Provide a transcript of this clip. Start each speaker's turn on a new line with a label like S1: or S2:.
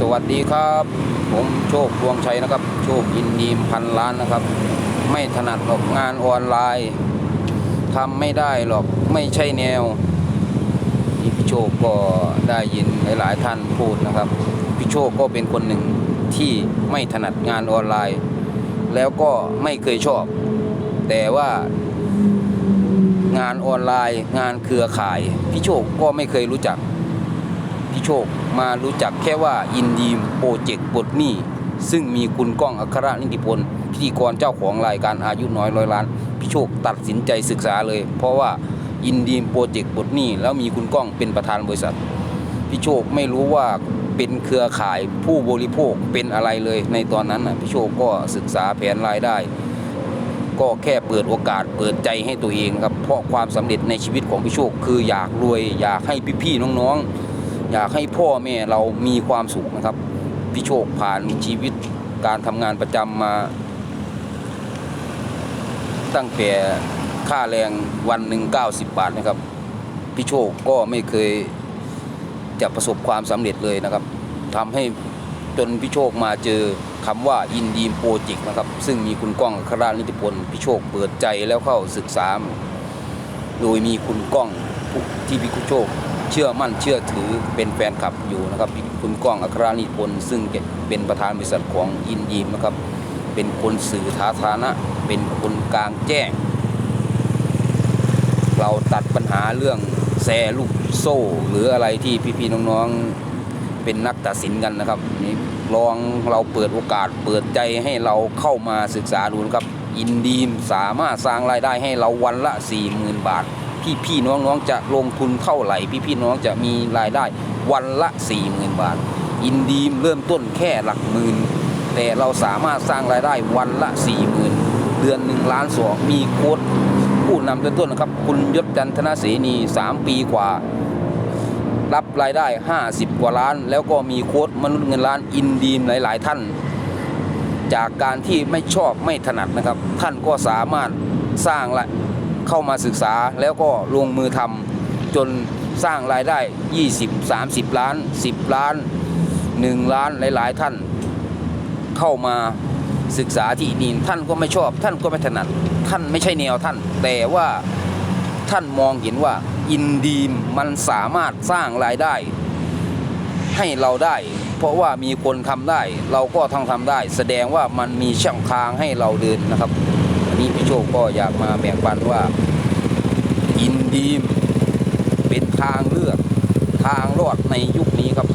S1: สวัสดีครับ ผมโชคดวงชัยนะครับ โชคยินดีมพันล้านนะครับ ไม่ถนัดหรอกงานออนไลน์ทำไม่ได้หรอกไม่ใช่แนวที่พี่โชคก็ได้ยินหลาย ๆ ท่านพูดนะครับพี่โชคก็เป็นคนหนึ่งที่ไม่ถนัดงานออนไลน์ แล้วก็ไม่เคยชอบ แต่ว่างานออนไลน์ งานเครือข่ายพี่โชคก็ไม่เคยรู้จัก พี่โชคมารู้จักแค่ว่าอินดีโปรเจกต์ปลดหนี้ซึ่งมีคุณก้องอัครนิติพลพิธีกรเจ้าของรายการอายุน้อยร้อยล้านพี่โชคตัดสินใจศึกษาเลย เพราะว่าอินดีโปรเจกต์ปลดหนี้แล้วมีคุณก้องเป็นประธานบริษัทพี่โชคไม่รู้ว่าเป็นเครือข่ายผู้บริโภคเป็นอะไรเลย ในตอนนั้นพี่โชคก็ศึกษาแผนรายได้ ก็แค่เปิดโอกาสเปิดใจให้ตัวเองครับเพราะความสำเร็จในชีวิตของพี่โชคคืออยากรวยอยากให้พี่ๆน้องๆ อยากให้พ่อแม่เรามีความสุขนะครับ พี่โชคผ่านชีวิตการทำงานประจำมา ตั้งแต่ค่าแรงวันหนึ่ง90บาทนะครับ พี่โชคก็ไม่เคยจะประสบความสำเร็จเลยนะครับทำให้จนพี่โชคมาเจอคำว่าอินดีมโปรเจกต์นะครับ ซึ่งมีคุณก้องครานิติพลพี่โชคเปิดใจแล้วเข้าศึกษา โดยมีคุณก้องที่พี่โชค เชื่อมั่นเชื่อถือเป็นแฟนคลับอยู่นะครับ คุณก้องอัครานิติพลซึ่งเป็นประธานบริษัทของอินดีมนะครับ เป็นคนสื่อสาธารณะเป็นคนกลางแจ้ง เราตัดปัญหาเรื่องแซลูกโซ่ หรืออะไรที่พี่ๆน้องๆเป็นนักตัดสินกันนะครับนี่ลองเราเปิดโอกาสเปิดใจให้เราเข้ามาศึกษาดูนะครับ อินดีมสามารถสร้างรายได้ให้เราวันละ 40,000 บาท พี่น้องๆจะลงทุนเท่าไหร่ พี่ๆน้องจะมีรายได้วันละ40,000บาท อินดีมเริ่มต้นแค่หลักหมื่นแต่เราสามารถสร้างรายได้วันละ40,000เดือนหนึ่งล้านสองมีโค้ดผู้นำต้นต้นนะครับ คุณยศจันทนาเสนี 3 ปีกว่า รับรายได้ 50 กว่าล้าน แล้วก็มีโค้ดมนุษย์เงินล้านอินดีมหลาย ๆ ท่าน จากการที่ไม่ชอบไม่ถนัดนะครับ ท่านก็สามารถสร้างละ เข้ามาศึกษาแล้วก็ลงมือทำจนสร้างรายได้ 20 30 ล้าน 10 ล้าน 1 ล้านหลาย ๆ ท่านเข้ามาศึกษาที่นี่ท่านก็ไม่ชอบ ท่านก็ไม่ถนัดท่านไม่ใช่แนวท่าน แต่ว่าท่านมองเห็นว่าอินดีมมันสามารถสร้างรายได้ ให้เราได้ เพราะว่ามีคนทำได้ เราก็ต้งทำได้ แสดงว่ามันมีช่องทางให้เราเดินนะครับ นี้พี่โชคก็อยากมาแบ่งปันว่าอินดีมเป็นทางเลือกทางรอดในยุคนี้ครับ